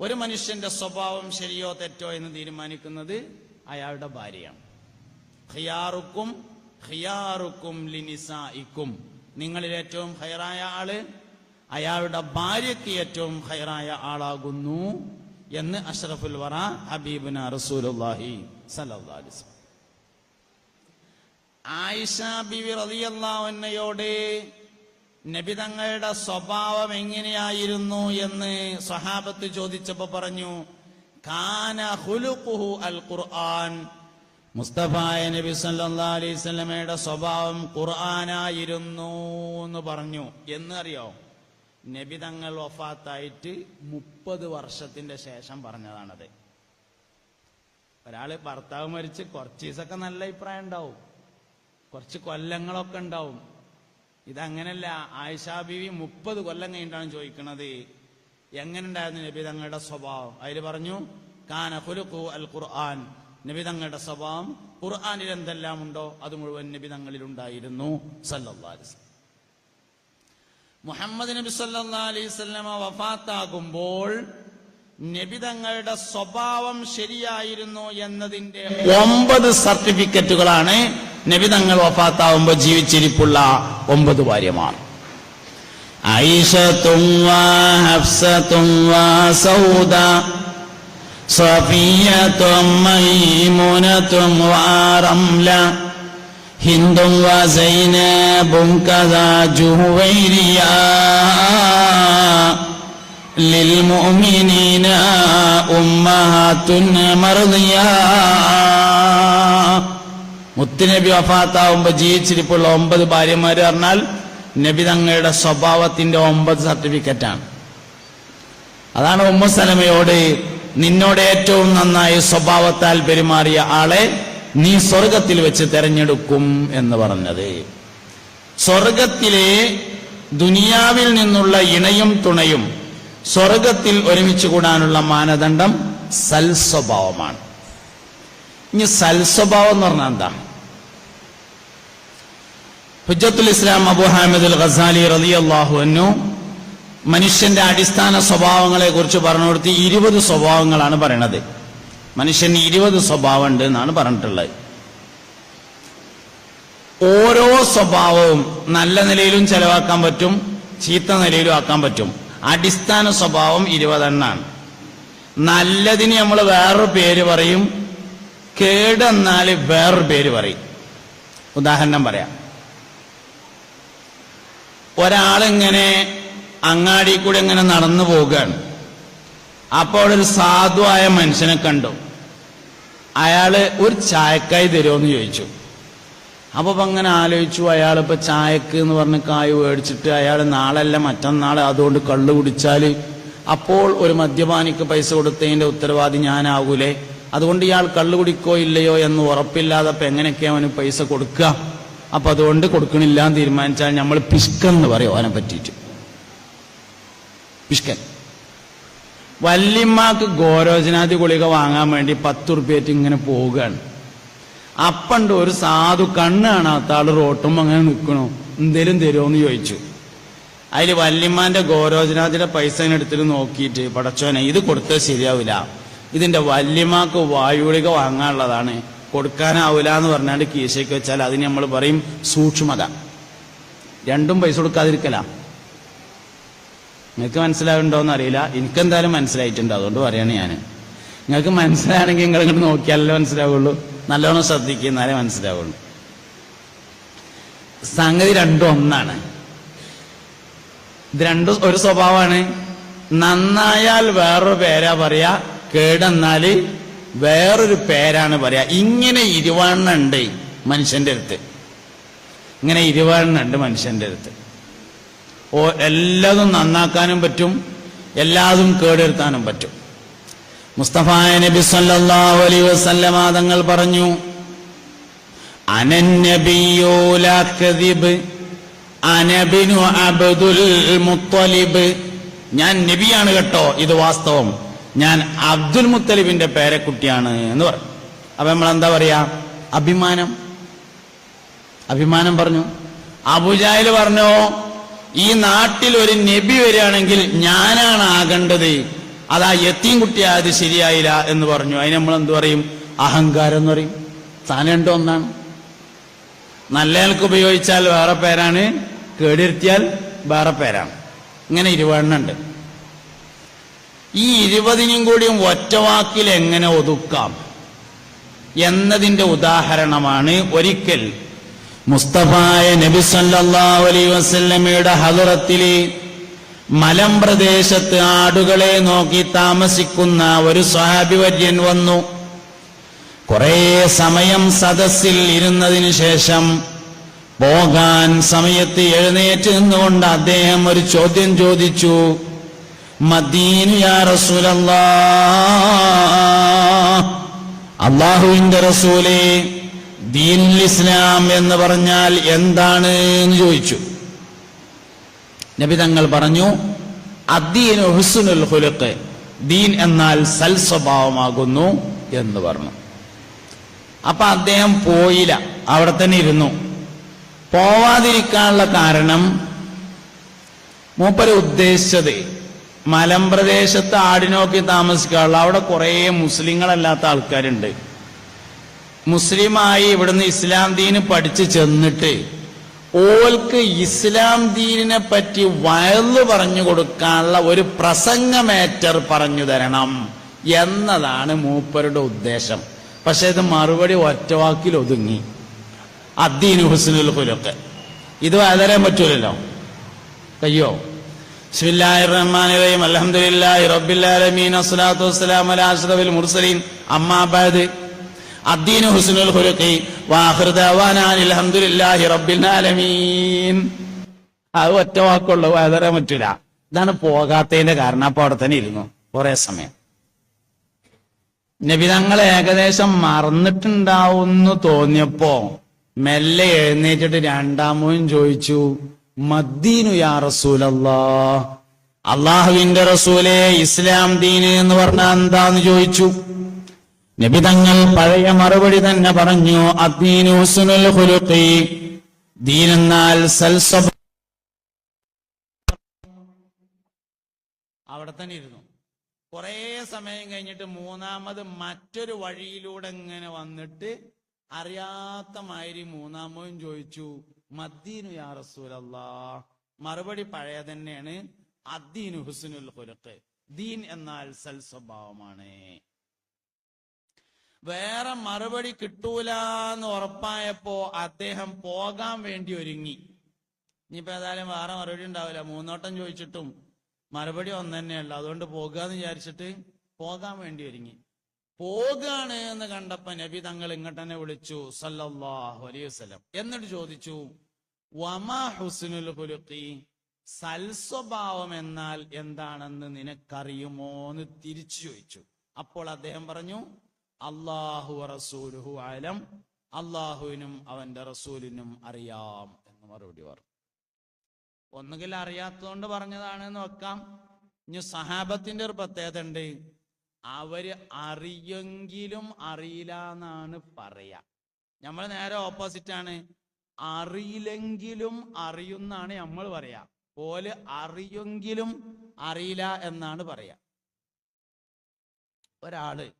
ഒരു മനുഷ്യന്റെ സ്വഭാവം ശരിയോ തെറ്റോ എന്ന് തീരുമാനിക്കുന്നത് അയാളുടെ ഭാര്യയാണ്. ഖിയാറുക്കും ഖിയാറുക്കും ലിനിസായിക്കും നിങ്ങളിൽ ഏറ്റവും ഹൈറായ ആൾ അയാളുടെ ഭാര്യയ്ക്ക് ഏറ്റവും ഹൈറായ ആളാകുന്നു എന്ന് അഷ്റഫുൽ വറ ഹബീബിന അലൈഹി വസല്ലം. ആയിഷ ബിവി റളിയല്ലാഹുവിനയോട് നബി തങ്ങളുടെ സ്വഭാവം എങ്ങനെയായിരുന്നു എന്ന് സഹാബത്ത് ചോദിച്ചപ്പോ പറഞ്ഞു കാന ഹുലുഖുഹു അൽ ഖുർആൻ മുസ്തഫായ നബി വസല്ലമയുടെ സ്വഭാവം ഖുർആനായിരുന്നു എന്ന് പറഞ്ഞു. എന്ന് അറിയോ? നബി തങ്ങൾ വഫാത്തായിട്ട് മുപ്പത് വർഷത്തിന്റെ ശേഷം പറഞ്ഞതാണത്. ഒരാൾ ഭർത്താവ് മരിച്ച് കുറച്ച് ദിവസമൊക്കെ നല്ല അഭിപ്രായം ഉണ്ടാവും. കുറച്ച് കൊല്ലങ്ങളൊക്കെ ഉണ്ടാവും. ഇതങ്ങനല്ല. ആയിഷാ ബീവി മുപ്പത് കൊല്ലം കഴിഞ്ഞിട്ടാണ് ചോദിക്കുന്നത് എങ്ങനെ ഉണ്ടായിരുന്നു നബി തങ്ങളുടെ സ്വഭാവം? അതിൽ പറഞ്ഞു കാന ഹുലുഖു അൽ ഖുർആൻ. നബി തങ്ങളുടെ സ്വഭാവം ഖുർആാനിൽ എന്തെല്ലാം ഉണ്ടോ അത് മുഴുവൻ നബി തങ്ങളിൽ ഉണ്ടായിരുന്നു. വസല്ലം. മുഹമ്മദ് നബി സല്ലാ അലൈഹി വസല്ലമ വഫാത്താകുമ്പോൾ നബി തങ്ങളുടെ സ്വഭാവം ശരിയായിരുന്നു എന്നതിന്റെ ഒമ്പത് സർട്ടിഫിക്കറ്റുകളാണ് നബിതങ്ങൾ വഫാത്താവുമ്പോൾ ജീവിച്ചിരിപ്പുള്ള ഒമ്പത് ഭാര്യമാർ ഐഷത്തും ഹഫ്സത്തും സൗദ സഫിയത്തും മൈമുനത്തും വാ റംല ഹിന്ദും വസൈനബും സൈനബും കഥാ ജുഹൈരിയ للمؤمنين أمهات مرضيا മുത്തുനബി വഫാത്താവുമ്പോ ജീവിച്ചിരിപ്പുള്ള ഒമ്പത് ഭാര്യമാര് പറഞ്ഞാൽ നബി തങ്ങളുടെ സ്വഭാവത്തിന്റെ ഒമ്പത് സർട്ടിഫിക്കറ്റാണ് അതാണ് ഉമ്മ സലമയോട് നിന്നോട് ഏറ്റവും നന്നായി സ്വഭാവത്താൽ പെരുമാറിയ ആളെ നീ സ്വർഗത്തിൽ വെച്ച് തെരഞ്ഞെടുക്കും എന്ന് പറഞ്ഞത് സ്വർഗത്തിലെ ദുനിയാവിൽ നിന്നുള്ള ഇണയും തുണയും സ്വർഗത്തിൽ ഒരുമിച്ച് കൂടാനുള്ള മാനദണ്ഡം സൽസ്വഭാവമാണ്. ഇനി സൽസ്വഭാവം എന്ന് പറഞ്ഞാൽ എന്താ? ഹുജത്തുൽ ഇസ്ലാം അബു ഹാമിദുൽ ഖസാലി ഖസാലി റളിയല്ലാഹു അൻഹു മനുഷ്യന്റെ അടിസ്ഥാന സ്വഭാവങ്ങളെ കുറിച്ച് പറഞ്ഞു കൊടുത്ത് ഇരുപത് സ്വഭാവങ്ങളാണ് പറയണത്. മനുഷ്യന് ഇരുപത് സ്വഭാവം ഉണ്ട് എന്നാണ് പറഞ്ഞിട്ടുള്ളത്. ഓരോ സ്വഭാവവും നല്ല നിലയിലും ചെലവാക്കാൻ പറ്റും ചീത്ത നിലയിലും ആക്കാൻ പറ്റും. അടിസ്ഥാന സ്വഭാവം ഇരുപതെണ്ണാണ്. നല്ലതിന് നമ്മൾ വേറൊരു പേര് പറയും കേടെന്നാൽ വേറൊരു പേര് പറയും. ഉദാഹരണം പറയാം. ഒരാളിങ്ങനെ അങ്ങാടി കൂടെ ഇങ്ങനെ നടന്നു പോവുകയാണ്. അപ്പോൾ ഒരു സാധുവായ മനുഷ്യനെ കണ്ടു. അയാൾ ഒരു ചായക്കായി തരുമോ എന്ന് ചോദിച്ചു. അപ്പൊ ഇപ്പൊ അങ്ങനെ ആലോചിച്ചു അയാൾ ഇപ്പൊ ചായക്ക് എന്ന് പറഞ്ഞ് കായ് മേടിച്ചിട്ട് അയാൾ നാളല്ല മറ്റന്നാൾ അതുകൊണ്ട് കള്ള് കുടിച്ചാൽ. അപ്പോൾ ഒരു മദ്യപാനിക്ക് പൈസ കൊടുത്തതിന്റെ ഉത്തരവാദി ഞാനാകൂലേ? അതുകൊണ്ട് ഇയാൾ കള്ളു കുടിക്കോ ഇല്ലയോ എന്ന് ഉറപ്പില്ലാതെ അപ്പൊ എങ്ങനെയൊക്കെ അവന് പൈസ കൊടുക്കുക? അപ്പൊ അതുകൊണ്ട് കൊടുക്കണില്ല എന്ന് തീരുമാനിച്ചാൽ നമ്മൾ പിഷ്കൻ എന്ന് പറയും അവനെ പറ്റിയിട്ട്. പിഷ്കൻ വല്യമ്മക്ക് ഗോരോചനാതി ഗുളിക വാങ്ങാൻ വേണ്ടി പത്ത് റുപ്യായിട്ട് ഇങ്ങനെ പോവുകയാണ്. അപ്പണ്ട് ഒരു സാധു കണ്ണ് കാണാത്ത ആൾ റോട്ടും അങ്ങനെ നിൽക്കണോ എന്തേലും തരുമോന്ന് ചോദിച്ചു. അതിൽ വല്യമ്മാന്റെ ഗോരോജനാഥിന്റെ പൈസ എടുത്തിട്ട് നോക്കിയിട്ട് പടച്ചോനെ ഇത് കൊടുത്താൽ ശരിയാവില്ല. ഇതിന്റെ വല്യമാക്ക് വായുളിക വാങ്ങാനുള്ളതാണ്. കൊടുക്കാനാവില്ല എന്ന് പറഞ്ഞാണ്ട് കീശയ്ക്ക് വെച്ചാൽ അതിന് നമ്മൾ പറയും സൂക്ഷ്മത. രണ്ടും പൈസ കൊടുക്കാതിരിക്കല. നിങ്ങൾക്ക് മനസ്സിലാവുണ്ടോന്ന് അറിയില്ല. എനിക്കെന്തായാലും മനസ്സിലായിട്ടുണ്ട്. അതുകൊണ്ട് പറയാണ് ഞാൻ നിങ്ങൾക്ക് മനസ്സിലാണെങ്കിൽ നിങ്ങൾ ഇങ്ങോട്ട് നോക്കിയാലല്ലേ മനസ്സിലാവുള്ളൂ. നല്ലോണം ശ്രദ്ധിക്കുക എന്നാലേ മനസ്സിലാവുള്ളൂ. സംഗതി രണ്ടും ഒന്നാണ്. ഇത് രണ്ടും ഒരു സ്വഭാവമാണ്. നന്നായാൽ വേറൊരു പേരാ പറയാ കേടെന്നാൽ വേറൊരു പേരാണ് പറയാ. ഇങ്ങനെ ഇരുവണ്ണുണ്ട് മനുഷ്യന്റെ അടുത്ത്. ഇങ്ങനെ ഇരുവണ്ണുണ്ട് മനുഷ്യന്റെ അടുത്ത്. ഓ എല്ലാതും നന്നാക്കാനും പറ്റും എല്ലാതും കേടെടുത്താനും പറ്റും. മുസ്തഫായ നബി അലൈഹി വസല്ലമ തങ്ങൾ പറഞ്ഞു ലാ കദിബ് അനബിനു അബ്ദുൽ മുത്തലിബ്. ഞാൻ നബിയാണ് കേട്ടോ ഇത് വാസ്തവം. ഞാൻ അബ്ദുൽ മുത്തലിബിന്റെ പേരക്കുട്ടിയാണ് എന്ന് പറഞ്ഞു. അപ്പൊ നമ്മൾ എന്താ പറയാ? അഭിമാനം. അഭിമാനം പറഞ്ഞു. അബുജാഹിൽ പറഞ്ഞോ ഈ നാട്ടിൽ ഒരു നബി വരികയാണെങ്കിൽ ഞാനാണ് ആകേണ്ടത്. അതാ എത്തിയും കുട്ടിയായത് ശരിയായില്ല എന്ന് പറഞ്ഞു. അതിന് നമ്മൾ എന്ത് പറയും? അഹങ്കാരം എന്ന് പറയും. താൻ ഒന്നാണ്. നല്ലയാൾക്ക് ഉപയോഗിച്ചാൽ വേറെ പേരാണ്. കേടിരുത്തിയാൽ വേറെ പേരാണ്. ഇങ്ങനെ ഇരുപതെണ്ണുണ്ട് ഈ ഇരുപതിനും കൂടിയും ഒറ്റവാക്കിൽ എങ്ങനെ ഒതുക്കാം? എന്നതിന്റെ ഉദാഹരണമാണ് ഒരിക്കൽ മുസ്തഫായ നബി സല്ലാ അലൈ വസല്ലമയുടെ ഹദറത്തിലെ മലമ്പ്രദേശത്ത് ആടുകളെ നോക്കി താമസിക്കുന്ന ഒരു സ്വാഭിവര്യൻ വന്നു. കുറേ സമയം സദസ്സിൽ ഇരുന്നതിന് ശേഷം പോകാൻ സമയത്ത് എഴുന്നേറ്റ് നിന്നുകൊണ്ട് അദ്ദേഹം ഒരു ചോദ്യം ചോദിച്ചു. അള്ളാഹുവിന്റെ റസൂലേ ദീൻ ഇസ്ലാം എന്ന് പറഞ്ഞാൽ എന്താണ് എന്ന് ചോദിച്ചു. നബി തങ്ങൾ പറഞ്ഞു ദീൻ എന്നാൽ സൽസ്വഭാവമാകുന്നു എന്ന് പറഞ്ഞു. അപ്പൊ അദ്ദേഹം പോയില്ല അവിടെ തന്നെ ഇരുന്നു. പോവാതിരിക്കാനുള്ള കാരണം മൂപ്പര് ഉദ്ദേശിച്ചത് മലമ്പ്രദേശത്ത് ആടിനോക്കി താമസിക്കാനുള്ള. അവിടെ കുറേ മുസ്ലിങ്ങളല്ലാത്ത ആൾക്കാരുണ്ട്. മുസ്ലിമായി ഇവിടുന്ന് ഇസ്ലാം ദീന് പഠിച്ചു ചെന്നിട്ട് ഓൽക്ക് ഇസ്ലാം ദീനിനെ പറ്റി വയലു പറഞ്ഞു കൊടുക്കാനുള്ള ഒരു പ്രസംഗമേറ്റർ പറഞ്ഞു തരണം എന്നതാണ് മൂപ്പരുടെ ഉദ്ദേശം. പക്ഷെ ഇത് മറുപടി ഒറ്റവാക്കിൽ ഒതുങ്ങി. അദ്ദീൻ ഹുസ്നുൽ ഹുലൊക്കെ ഇത് വയലരാൻ പറ്റൂലല്ലോ. അയ്യോ. ബിസ്മില്ലാഹിർ റഹ്മാനിർ റഹീം അൽഹംദുലില്ലാഹി റബ്ബിൽ ആലമീൻ. അലാ മുർസലീൻ. അദ്ദീനു ഹുസ്നുൽ ഹുരുക്കി ദഅവാനാ അൽഹംദുലില്ലാഹി റബ്ബിൽ ആലമീൻ. അത് ഒറ്റ വാക്കുള്ളൂ വേറെ പറ്റൂല. ഇതാണ് പോകാത്തതിന്റെ കാരണം. അപ്പൊ അവിടെ തന്നെ ഇരുന്നു. കുറെ സമയം. നബി തങ്ങൾ ഏകദേശം മറന്നിട്ടുണ്ടാവുമെന്ന് തോന്നിയപ്പോ മെല്ലെ എഴുന്നേറ്റിട്ട് രണ്ടാമതും ചോദിച്ചു മദ്ദീനു യാ റസൂലല്ലാ അള്ളാഹുവിന്റെ റസൂലെ ഇസ്ലാം ദീന് എന്ന് പറഞ്ഞാൽ എന്താന്ന് ചോദിച്ചു? നബി തങ്ങൾ പഴയ മറുപടി തന്നെ പറഞ്ഞു അദ്ദീനുസുനുൽ ദീൻ എന്നാൽ അവിടെ തന്നെ ഇരുന്നു. കുറേ സമയം കഴിഞ്ഞിട്ട് മൂന്നാമത് മറ്റൊരു വഴിയിലൂടെ ഇങ്ങനെ വന്നിട്ട് അറിയാത്ത മാതിരി മൂന്നാമതും ചോദിച്ചു മദ്ദീനു യാ റസൂലല്ലാ മറുപടി പഴയ തന്നെയാണ് അദ്ദീനു ഹുസനുൽ ഖുലുഖ്. ദീൻ എന്നാൽ സൽ സ്വഭാവമാണ് വേറെ മറുപടി കിട്ടൂല എന്ന് ഉറപ്പായപ്പോ അദ്ദേഹം പോകാൻ വേണ്ടി ഒരുങ്ങി. ഇനിയിപ്പോ ഏതായാലും വേറെ മറുപടി ഉണ്ടാവില്ല. മൂന്നോട്ടം ചോദിച്ചിട്ടും മറുപടി ഒന്ന് തന്നെയുള്ളു അതുകൊണ്ട് പോകുക എന്ന് വിചാരിച്ചിട്ട് പോകാൻ വേണ്ടി ഒരുങ്ങി. പോകാണ് എന്ന് കണ്ടപ്പോ നബി തങ്ങൾ ഇങ്ങോട്ട് തന്നെ വിളിച്ചു സല്ലല്ലാഹു അലൈഹി വസല്ലം. എന്നിട്ട് ചോദിച്ചു വമാ ഹുസ്നുൽ ഹുലുക്കി സൽസ്വഭാവം എന്നാൽ എന്താണെന്ന് നിനക്കറിയുമോ എന്ന് തിരിച്ചു ചോദിച്ചു. അപ്പോൾ അദ്ദേഹം പറഞ്ഞു അള്ളാഹു റസൂലുഹു ആലം അള്ളാഹുവിനും അവന്റെ റസൂലിനും അറിയാം എന്ന് മറുപടി പറഞ്ഞു ഒന്നുകിൽ അറിയാത്തതുകൊണ്ട് പറഞ്ഞതാണെന്ന് വെക്കാം. ഇനി സഹാബത്തിന്റെ ഒരു പ്രത്യേകത ഉണ്ട്. അവർ അറിയെങ്കിലും അറിയില്ല എന്നാണ് പറയാ. നമ്മൾ നേരെ ഓപ്പോസിറ്റ് ആണ്. അറിയില്ലെങ്കിലും അറിയുന്നാണ് നമ്മൾ പറയാ. പോലെ അറിയെങ്കിലും അറിയില്ല എന്നാണ് പറയാ. ഒരാൾ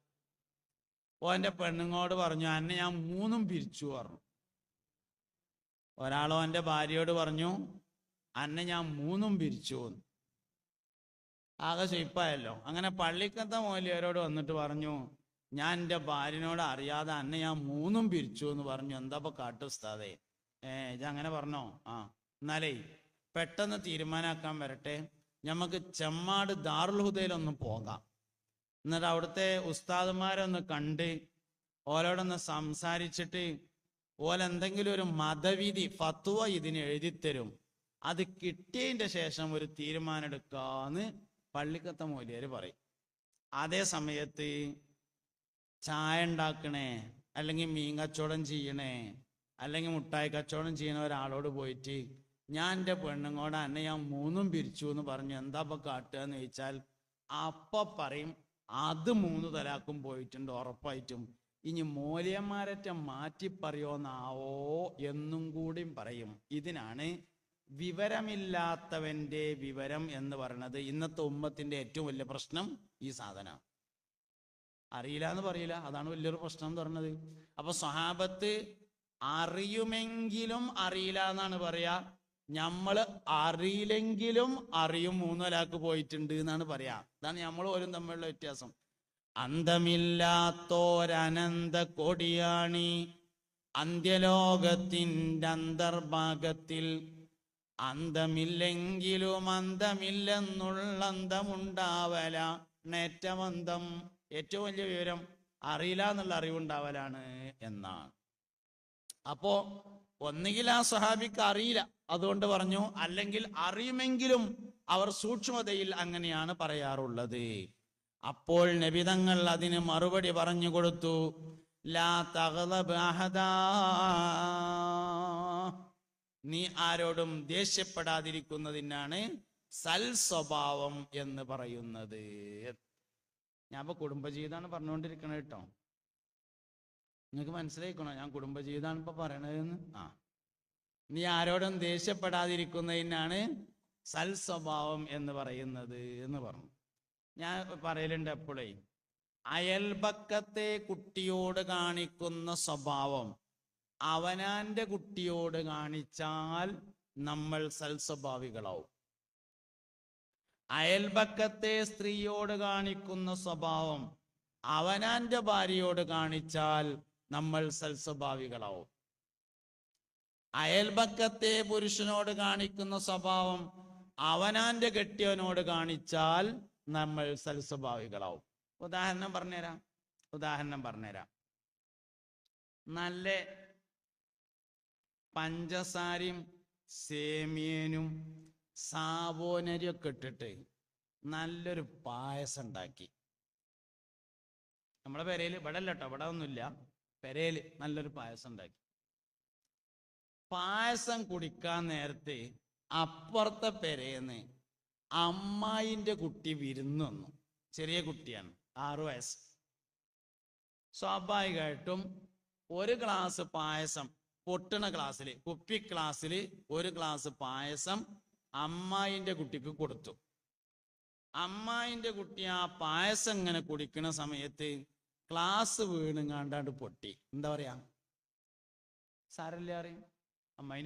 ഓന്റെ പെണ്ണുങ്ങോട് പറഞ്ഞു അന്നെ ഞാൻ മൂന്നും പിരിച്ചു പറഞ്ഞു. ഒരാളോ എന്റെ ഭാര്യയോട് പറഞ്ഞു അന്നെ ഞാൻ മൂന്നും പിരിച്ചു എന്ന്. ആകെ ചെയ്പ്പായല്ലോ അങ്ങനെ പള്ളിക്കത്തെ മൂല്യരോട് വന്നിട്ട് പറഞ്ഞു ഞാൻ എന്റെ ഭാര്യനോട് അറിയാതെ അന്നെ ഞാൻ മൂന്നും പിരിച്ചു എന്ന് പറഞ്ഞു. എന്താ ഇപ്പൊ കാട്ടുസ്താദേ ഏ ഇത് അങ്ങനെ പറഞ്ഞോ? ആ എന്നാലേ പെട്ടെന്ന് തീരുമാനാക്കാൻ വരട്ടെ. നമുക്ക് ചെമ്മാട് ദാറുൽ ഹുദയിലൊന്ന് പോകാം. എന്നിട്ട് അവിടുത്തെ ഉസ്താദുമാരൊന്ന് കണ്ട് ഓരോടൊന്ന് സംസാരിച്ചിട്ട് ഓലെന്തെങ്കിലും ഒരു മതവിധി ഫത്വ ഇതിന് എഴുതിത്തരും. അത് കിട്ടിയതിന്റെ ശേഷം ഒരു തീരുമാനം എടുക്കാന്ന് പള്ളിക്കത്ത മൂല്യര് പറയും. അതേ സമയത്ത് ചായ ഉണ്ടാക്കണേ അല്ലെങ്കിൽ മീൻ കച്ചവടം ചെയ്യണേ അല്ലെങ്കിൽ മുട്ടായി കച്ചവടം ചെയ്യണ ഒരാളോട് പോയിട്ട് ഞാൻ എന്റെ പെണ്ണുങ്ങോട് അന്നെ ഞാൻ മൂന്നും പിരിച്ചു എന്ന് പറഞ്ഞു എന്താ ഇപ്പൊ കാട്ടുക എന്ന് ചോദിച്ചാൽ അപ്പൊ പറയും അത് മൂന്ന് തലാക്കും പോയിട്ടുണ്ട് ഉറപ്പായിട്ടും. ഇനി മൂല്യന്മാരറ്റ മാറ്റി പറയോന്നാവോ എന്നും കൂടിയും പറയും. ഇതിനാണ് വിവരമില്ലാത്തവന്റെ വിവരം എന്ന് പറയുന്നത് ഇന്നത്തെ ഉമ്മത്തിന്റെ ഏറ്റവും വലിയ പ്രശ്നം ഈ സാധനം. അറിയില്ല എന്ന് പറയില്ല അതാണ് വലിയൊരു പ്രശ്നം എന്ന് പറഞ്ഞത് അപ്പൊ സ്വഹാബത്ത് അറിയുമെങ്കിലും അറിയില്ല എന്നാണ് പറയാ. നമ്മൾ അറിയില്ലെങ്കിലും അറിയും മൂന്നലാക്ക് പോയിട്ടുണ്ട് എന്നാണ് പറയാ. അതാണ് നമ്മൾ ഓരോ തമ്മിലുള്ള വ്യത്യാസം. അന്തമില്ലാത്തോരനന്ത കൊടിയാണി. അന്ത്യലോകത്തിന്റെ അന്തർഭാഗത്തിൽ അന്തമില്ലെങ്കിലും അന്തമില്ലെന്നുള്ള അന്തമുണ്ടാവല. നേറ്റമന്തം. ഏറ്റവും വലിയ വിവരം അറിയില്ല എന്നുള്ള അറിവുണ്ടാവലാണ് എന്നാണ്. അപ്പോ ഒന്നുകിൽ ആ സഹാബിക്ക് അറിയില്ല. അതുകൊണ്ട് പറഞ്ഞു അല്ലെങ്കിൽ അറിയുമെങ്കിലും അവർ സൂക്ഷ്മതയിൽ അങ്ങനെയാണ് പറയാറുള്ളത്. അപ്പോൾ നബിതങ്ങൾ അതിന് മറുപടി പറഞ്ഞു കൊടുത്തു ലാ. നീ ആരോടും ദേഷ്യപ്പെടാതിരിക്കുന്നതിനാണ് സൽ സ്വഭാവം എന്ന് പറയുന്നത്. ഞാൻ ഇപ്പൊ കുടുംബജീവിതമാണ് പറഞ്ഞുകൊണ്ടിരിക്കണത് കേട്ടോ. നിങ്ങൾക്ക് മനസ്സിലായിക്കണോ? ഞാൻ കുടുംബജീവിതമാണ് ഇപ്പൊ പറയണതെന്ന്. ആ. നീ ആരോടും ദേഷ്യപ്പെടാതിരിക്കുന്നതിനാണ് സൽ സ്വഭാവം എന്ന് പറയുന്നത് എന്ന് പറഞ്ഞു. ഞാൻ പറയലുണ്ട് എപ്പോഴേ അയൽപക്കത്തെ കുട്ടിയോട് കാണിക്കുന്ന സ്വഭാവം അവനാന്റെ കുട്ടിയോട് കാണിച്ചാൽ നമ്മൾ സൽസ്വഭാവികളാവും. അയൽപക്കത്തെ സ്ത്രീയോട് കാണിക്കുന്ന സ്വഭാവം അവനാന്റെ ഭാര്യയോട് കാണിച്ചാൽ നമ്മൾ സൽസ്വഭാവികളാവും. അയൽപക്കത്തെ പുരുഷനോട് കാണിക്കുന്ന സ്വഭാവം അവനാന്റെ കെട്ടിയവനോട് കാണിച്ചാൽ നമ്മൾ സൽസ്വഭാവികളാവും. ഉദാഹരണം പറഞ്ഞുതരാം. ഉദാഹരണം പറഞ്ഞുതരാം. നല്ല പഞ്ചസാരയും സേമിയനും സാബോനരിയൊക്കെ ഇട്ടിട്ട് നല്ലൊരു പായസം ഉണ്ടാക്കി. നമ്മളെ പേരയിൽ ഇവിടെ അല്ല കേട്ടോ ഇവിടെ ഒന്നുമില്ല പെരയിൽ നല്ലൊരു പായസം ഉണ്ടാക്കി. പായസം കുടിക്കാൻ നേരത്തെ അപ്പുറത്തെ പെരേന്ന് അമ്മായിന്റെ കുട്ടി വിരുന്നു വന്നു. ചെറിയ കുട്ടിയാണ് ആറു വയസ്സ്. സ്വാഭാവികമായിട്ടും ഒരു ഗ്ലാസ് പായസം പൊട്ടണ ഗ്ലാസ്സിൽ കുപ്പി ഗ്ലാസ്സിൽ ഒരു ഗ്ലാസ് പായസം അമ്മായിന്റെ കുട്ടിക്ക് കൊടുത്തു. അമ്മായിന്റെ കുട്ടി ആ പായസം ഇങ്ങനെ കുടിക്കുന്ന സമയത്ത് ക്ലാസ് വീണുങ്ങാണ്ടാണ്ട് പൊട്ടി. എന്താ പറയാ? സാരല്ല അറിയും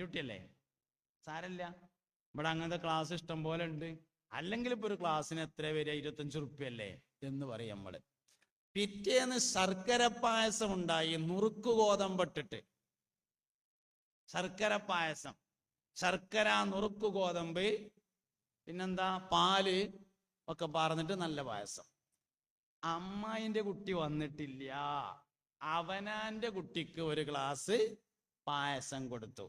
കുട്ടിയല്ലേ സാരല്ല. ഇവിടെ അങ്ങനത്തെ ക്ലാസ് ഇഷ്ടം പോലെ ഉണ്ട്. അല്ലെങ്കിൽ ഇപ്പൊ ഒരു ക്ലാസ്സിന് എത്ര വരിക? ഇരുപത്തഞ്ച് റുപ്യല്ലേ? എന്ന് പറയും നമ്മൾ. പിറ്റേന്ന് ശർക്കര പായസം ഉണ്ടായി. നുറുക്ക് ഗോതമ്പിട്ടിട്ട്. ശർക്കര പായസം. ശർക്കര നുറുക്ക് ഗോതമ്പ് പിന്നെന്താ? പാൽ ഒക്കെ പറഞ്ഞിട്ട് നല്ല പായസം. അമ്മായിന്റെ കുട്ടി വന്നിട്ടില്ല. അവനാന്റെ കുട്ടിക്ക് ഒരു ഗ്ലാസ് പായസം കൊടുത്തു.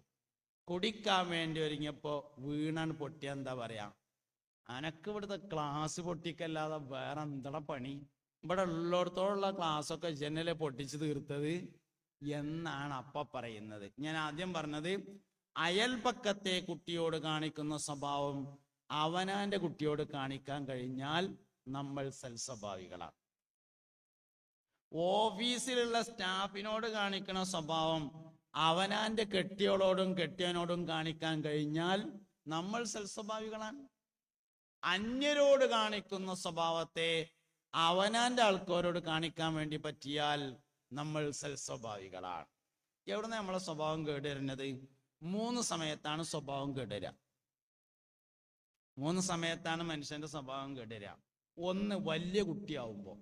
കുടിക്കാൻ വേണ്ടി ഒരുങ്ങിയപ്പോ വീണാൻ പൊട്ടിയ എന്താ പറയാ? അനക്ക് ഇവിടുത്തെ ക്ലാസ് പൊട്ടിക്കല്ലാതെ വേറെ എന്താ പണി? ഇവിടെ ഉള്ളിടത്തോളം ക്ലാസ് ഒക്കെ ജനലെ പൊട്ടിച്ചു തീർത്തത് എന്നാണ് അപ്പ പറയുന്നത്. ഞാൻ ആദ്യം പറഞ്ഞത് അയൽപക്കത്തെ കുട്ടിയോട് കാണിക്കുന്ന സ്വഭാവം അവനാന്റെ കുട്ടിയോട് കാണിക്കാൻ കഴിഞ്ഞാൽ നമ്മൾ സൽസ്വഭാവികളാണ്. ഓഫീസിലുള്ള സ്റ്റാഫിനോട് കാണിക്കുന്ന സ്വഭാവം അവനാന്റെ കെട്ടിയോളോടും കെട്ടിയവനോടും കാണിക്കാൻ കഴിഞ്ഞാൽ നമ്മൾ സൽസ്വഭാവികളാണ്. അന്യരോട് കാണിക്കുന്ന സ്വഭാവത്തെ അവനാന്റെ ആൾക്കാരോട് കാണിക്കാൻ വേണ്ടി പറ്റിയാൽ നമ്മൾ സൽസ്വഭാവികളാണ്. എവിടുന്ന നമ്മളെ സ്വഭാവം കേടുവരുന്നത്? മൂന്ന് സമയത്താണ് സ്വഭാവം കേടുവരിക. മൂന്ന് സമയത്താണ് മനുഷ്യന്റെ സ്വഭാവം കേടുവരിക. ഒന്ന് വലിയ കുട്ടിയാവുമ്പോൾ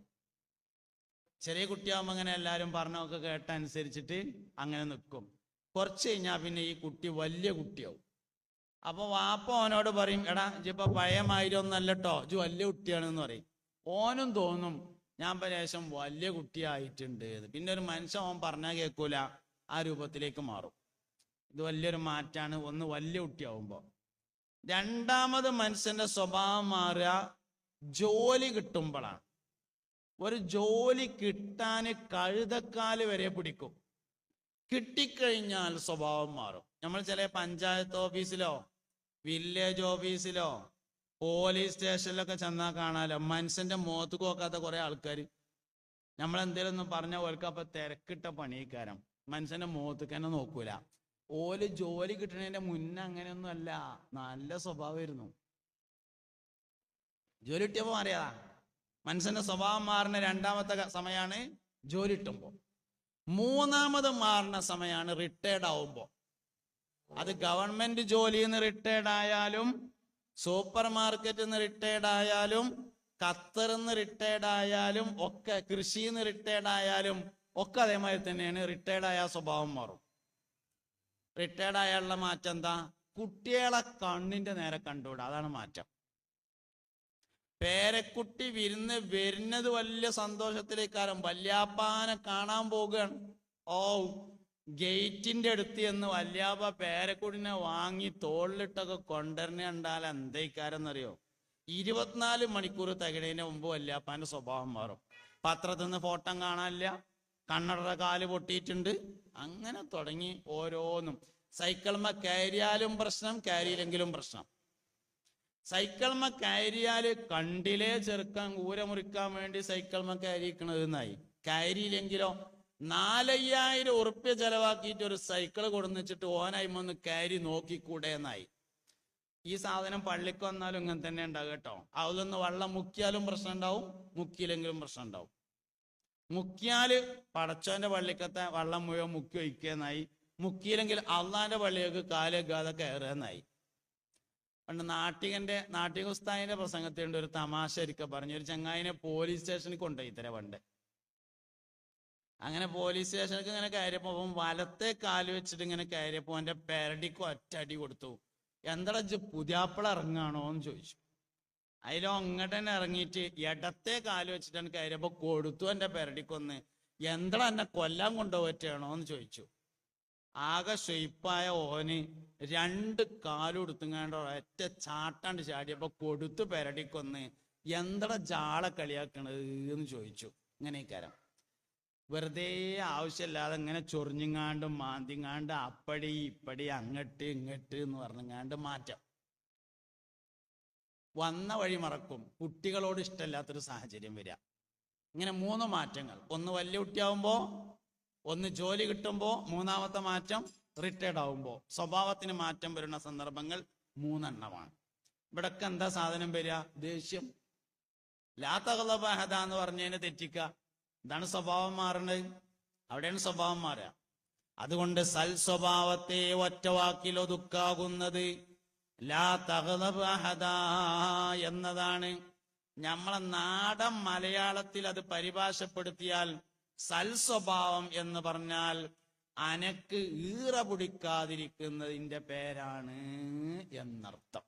ചെറിയ കുട്ടിയാവുമ്പോൾ അങ്ങനെ എല്ലാവരും പറഞ്ഞൊക്കെ കേട്ട അനുസരിച്ചിട്ട് അങ്ങനെ നിൽക്കും കുറച്ച് കഴിഞ്ഞാൽ പിന്നെ ഈ കുട്ടി വലിയ കുട്ടിയാവും. അപ്പോൾ വാപ്പ ഓനോട് പറയും എടാ ഇപ്പൊ പഴയ കേട്ടോ ഇജ് വലിയ കുട്ടിയാണെന്ന് പറയും. ഓനും തോന്നും ഞാൻ പരേശം വലിയ കുട്ടിയായിട്ടുണ്ട്. പിന്നെ ഒരു മനുഷ്യൻ ഓൻ പറഞ്ഞാൽ കേൾക്കൂല ആ രൂപത്തിലേക്ക് മാറും. ഇത് വലിയൊരു മാറ്റാണ്. ഒന്ന് വലിയ കുട്ടിയാവുമ്പോ. രണ്ടാമത് മനുഷ്യന്റെ സ്വഭാവം മാറുക ജോലി കിട്ടുമ്പോഴാണ് ഒരു ജോലി കിട്ടാൻ കഴുതക്കാൽ വരെ പിടിക്കും. കിട്ടിക്കഴിഞ്ഞാൽ സ്വഭാവം മാറും. നമ്മൾ ചില പഞ്ചായത്ത് ഓഫീസിലോ വില്ലേജ് ഓഫീസിലോ പോലീസ് സ്റ്റേഷനിലൊക്കെ ചെന്നാൽ കാണാലോ മനുഷ്യന്റെ മുഖത്ത് നോക്കാത്ത കുറെ ആൾക്കാർ നമ്മൾ എന്തെങ്കിലും ഒന്ന് പറഞ്ഞ ഓർക്ക് അപ്പൊ തിരക്കിട്ട പണിക്കാരം. മനുഷ്യന്റെ മുഖത്തേക്ക് തന്നെ നോക്കൂല. ഓൽ ജോലി കിട്ടണതിന്റെ മുന്നേ അങ്ങനെയൊന്നും അല്ല നല്ല സ്വഭാവമായിരുന്നു. ജോലി കിട്ടിയപ്പോ മാറിയതാ. മനുഷ്യന്റെ സ്വഭാവം മാറുന്ന രണ്ടാമത്തെ സമയമാണ് ജോലി കിട്ടുമ്പോ മൂന്നാമത് മാറുന്ന സമയമാണ് റിട്ടയർഡ് ആവുമ്പോ അത് ഗവൺമെന്റ് ജോലിയിൽ നിന്ന് റിട്ടയർഡ് ആയാലും സൂപ്പർ മാർക്കറ്റിൽ നിന്ന് റിട്ടയർഡ് ആയാലും ഖത്തറിൽ നിന്ന് റിട്ടയർഡ് ആയാലും ഒക്കെ കൃഷിയിൽ നിന്ന് റിട്ടയർഡ് ആയാലും ഒക്കെ അതേമാതിരി തന്നെയാണ് റിട്ടയർഡ് ആയ സ്വഭാവം മാറും. റിട്ടയർഡ് ആയാലുള്ള മാറ്റം എന്താ? കുട്ടികളെ കണ്ണിന്റെ നേരെ കണ്ടുകൂടാ അതാണ് മാറ്റം. പേരക്കുട്ടി വിരുന്ന് വരുന്നത് വലിയ സന്തോഷത്തിലേക്കാരം. വല്യാപ്പാനെ കാണാൻ പോകുകയാണ് ഓ ഗേറ്റിന്റെ അടുത്ത് എന്ന് വല്യാപ്പ പേരക്കുട്ടിനെ വാങ്ങി തോളിലിട്ടൊക്കെ കൊണ്ടുവരണ കണ്ടാൽ എന്തേക്കാരെന്നറിയോ? ഇരുപത്തിനാല് മണിക്കൂർ തകിടേന് മുമ്പ് വല്യാപ്പാന്റെ സ്വഭാവം മാറും. പത്രത്തിൽ നിന്ന് ഫോട്ടോ കാണാനില്ല. കണ്ണടയുടെ കാൽ പൊട്ടിയിട്ടുണ്ട്. അങ്ങനെ തുടങ്ങി ഓരോന്നും. സൈക്കിൾമ കയറിയാലും പ്രശ്നം കയറിയില്ലെങ്കിലും പ്രശ്നം. സൈക്കിൾമ കയറിയാൽ കണ്ടിലേ ചെറുക്കാൻ ഊര മുറിക്കാൻ വേണ്ടി സൈക്കിൾമ കയറിയിരിക്കണത് എന്നായി. കയറിയില്ലെങ്കിലോ നാലയ്യായിരം ഉറുപ്പ്യ ചെലവാക്കിയിട്ട് ഒരു സൈക്കിൾ കൊടുന്നിച്ചിട്ട് ഓനായി ഒന്ന് കയറി നോക്കിക്കൂടെ എന്നായി. ഈ സാധനം പള്ളിക്ക് വന്നാലും ഇങ്ങനെ തന്നെ ഉണ്ടാവും കേട്ടോ. അതിലൊന്ന് വെള്ളം മുക്കിയാലും പ്രശ്നം ഉണ്ടാവും മുക്കിയില്ലെങ്കിലും പ്രശ്നം ഉണ്ടാവും. മുക്കിയാൽ പടച്ചോന്റെ പള്ളിക്കത്തെ വെള്ളം മുഴുവൻ മുക്കി ഒഴിക്കുകയെന്നായി മുക്കിയില്ലെങ്കിൽ അള്ളാന്റെ പള്ളിയൊക്കെ കാലേക്കാതെ കയറുകയെന്നായി പണ്ട് നാട്ടികന്റെ നാട്ടിക പ്രസംഗത്തിലുണ്ട് ഒരു തമാശ ഒരിക്കൽ പറഞ്ഞു. ഒരു ചങ്ങായിനെ പോലീസ് സ്റ്റേഷനിൽ കൊണ്ടുപോയി ഇത്തരം പണ്ട്. അങ്ങനെ പോലീസ് സ്റ്റേഷനിലേക്ക് ഇങ്ങനെ കയറിയപ്പോ അവൻ വലത്തെ കാൽ വെച്ചിട്ട് ഇങ്ങനെ കയറിയപ്പോ അവന്റെ പെരടിക്ക് ഒറ്റടി കൊടുത്തു. എന്താ പുതിയാപ്പിള ഇറങ്ങാണോ എന്ന് ചോദിച്ചു. അതിലോ അങ്ങോട്ട് തന്നെ ഇറങ്ങിയിട്ട് ഇടത്തെ കാൽ വെച്ചിട്ടാണ് കയറിയപ്പോ കൊടുത്തു എന്റെ പെരടിക്കൊന്ന് എന്താ എന്നെ കൊല്ലാൻ കൊണ്ടുപോറ്റാണോ എന്ന് ചോദിച്ചു. ആകെ ഷെയ്പ്പായ ഓന് രണ്ട് കാലും എടുത്തുങ്ങാണ്ട് ഒറ്റ ചാട്ടാണ്ട് ചാടിയപ്പോ കൊടുത്തു പെരടിക്കൊന്ന് എന്തട ജാളെ കളിയാക്കണത് എന്ന് ചോദിച്ചു. ഇങ്ങനെയൊക്കെ വെറുതെ ആവശ്യമില്ലാതെ ഇങ്ങനെ ചൊറിഞ്ഞിങ്ങാണ്ട് മാന്തിങ്ങാണ്ട് അപ്പടി ഇപ്പടി അങ്ങട്ട് ഇങ്ങട്ട് എന്ന് പറഞ്ഞങ്ങാണ്ട് മാറ്റം. വന്ന വഴി മറക്കും. കുട്ടികളോട് ഇഷ്ടമില്ലാത്തൊരു സാഹചര്യം വരിക. ഇങ്ങനെ മൂന്ന് മാറ്റങ്ങൾ. ഒന്ന് വലിയ കുട്ടിയാവുമ്പോ ഒന്ന് ജോലി കിട്ടുമ്പോൾ മൂന്നാമത്തെ മാറ്റം റിട്ടയർഡ് ആവുമ്പോൾ സ്വഭാവത്തിന് മാറ്റം വരുന്ന സന്ദർഭങ്ങൾ മൂന്നെണ്ണമാണ്. ഇവിടൊക്കെ എന്താ സാധനം വരിക? ദേഷ്യം. ലാത്തകളബഹദ എന്ന് പറഞ്ഞതിനെ തെറ്റിക്ക ഇതാണ് സ്വഭാവം മാറണത്. അവിടെയാണ് സ്വഭാവം മാറുക. അതുകൊണ്ട് സൽ സ്വഭാവത്തെ ഒറ്റ വാക്കിൽ ഒതുക്കാകുന്നത് ലാ തഗ്ളബ് അഹദ എന്നതാണ്. നമ്മളെ നാടൻ മലയാളത്തിൽ അത് പരിഭാഷപ്പെടുത്തിയാൽ സൽ സ്വഭാവം എന്ന് പറഞ്ഞാൽ അനക്ക് ഈറ പിടിക്കാതിരിക്കുന്നതിന്റെ പേരാണ് എന്നർത്ഥം.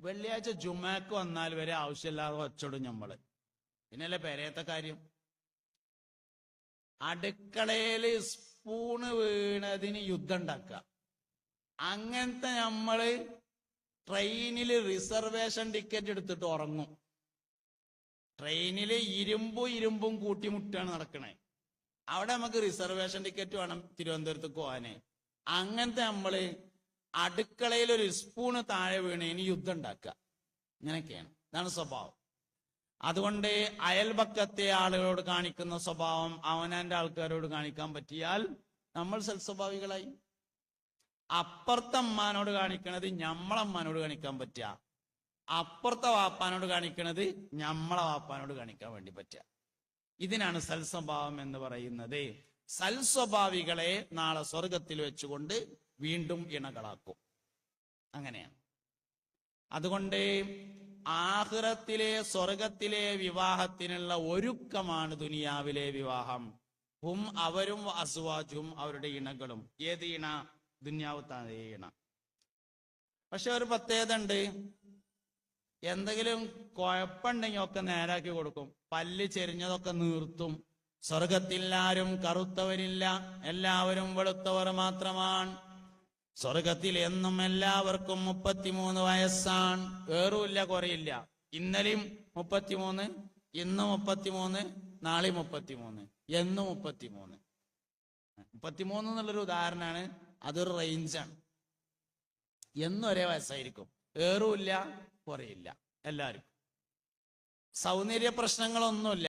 വെള്ളിയാഴ്ച ജുമാക്ക് വന്നാൽ വരെ ആവശ്യമില്ലാതെ വച്ചോടും നമ്മൾ പിന്നല്ലേ പേരേത്ത കാര്യം? അടുക്കളയിൽ സ്പൂണ് വീണതിന് യുദ്ധം ഉണ്ടാക്കുക അങ്ങനത്തെ നമ്മൾ ട്രെയിനിൽ റിസർവേഷൻ ടിക്കറ്റ് എടുത്തിട്ട് ഉറങ്ങും. ട്രെയിനിൽ ഇരുമ്പും ഇരുമ്പും കൂട്ടിമുട്ടാണ് നടക്കണേ. അവിടെ നമുക്ക് റിസർവേഷൻ ടിക്കറ്റ് വേണം തിരുവനന്തപുരത്ത് പോകാന്. അങ്ങനത്തെ നമ്മൾ അടുക്കളയിൽ ഒരു സ്പൂണ് താഴെ വീണേന് യുദ്ധം ഉണ്ടാക്കുക. ഇങ്ങനെയൊക്കെയാണ്. ഇതാണ് സ്വഭാവം. അതുകൊണ്ട് അയൽപക്കത്തെ ആളുകളോട് കാണിക്കുന്ന സ്വഭാവം അവനാന്റെ ആൾക്കാരോട് കാണിക്കാൻ പറ്റിയാൽ നമ്മൾ സൽസ്വഭാവികളായി. അപ്പുറത്തെ അമ്മാനോട് കാണിക്കണത് ഞമ്മളമ്മാനോട് കാണിക്കാൻ പറ്റുക. അപ്പുറത്തെ വാപ്പാനോട് കാണിക്കണത് നമ്മളെ വാപ്പാനോട് കാണിക്കാൻ വേണ്ടി പറ്റുക. ഇതിനാണ് സൽസ്വഭാവം എന്ന് പറയുന്നത്. സൽസ്വഭാവികളെ നാളെ സ്വർഗത്തിൽ വെച്ചുകൊണ്ട് വീണ്ടും ഇണകളാക്കും. അങ്ങനെയാണ്. അതുകൊണ്ട് ആഹ്റത്തിലെ സ്വർഗത്തിലെ വിവാഹത്തിനുള്ള ഒരുക്കമാണ് ദുനിയാവിലെ വിവാഹം. ഹും അവരും അസുവാജും അവരുടെ ഇണകളും. ഏത് ഇണ? ദുന്യാവത്താണ് ഇണ. പക്ഷെ ഒരു പ്രത്യേകത ഉണ്ട് എന്തെങ്കിലും കുഴപ്പമുണ്ടെങ്കിൽ ഒക്കെ നേരാക്കി കൊടുക്കും. പല്ല് ചെരിഞ്ഞതൊക്കെ നീർത്തും. സ്വർഗത്തിൽ ആരും കറുത്തവരില്ല. എല്ലാവരും വെളുത്തവർ മാത്രമാണ്. സ്വർഗത്തിൽ എന്നും എല്ലാവർക്കും മുപ്പത്തിമൂന്ന് വയസ്സാണ്. ഏറുമില്ല കുറയില്ല. ഇന്നലെയും മുപ്പത്തിമൂന്ന് ഇന്ന് മുപ്പത്തിമൂന്ന് നാളെ മുപ്പത്തിമൂന്ന് എന്ന് മുപ്പത്തിമൂന്ന്. മുപ്പത്തിമൂന്ന് എന്നുള്ളൊരു ഉദാഹരണമാണ്. അതൊരു റേഞ്ചാണ് എന്നും ഒരേ വയസ്സായിരിക്കും. ഏറുമില്ല കുറയില്ല. എല്ലാവർക്കും. സൗന്ദര്യ പ്രശ്നങ്ങളൊന്നുമില്ല.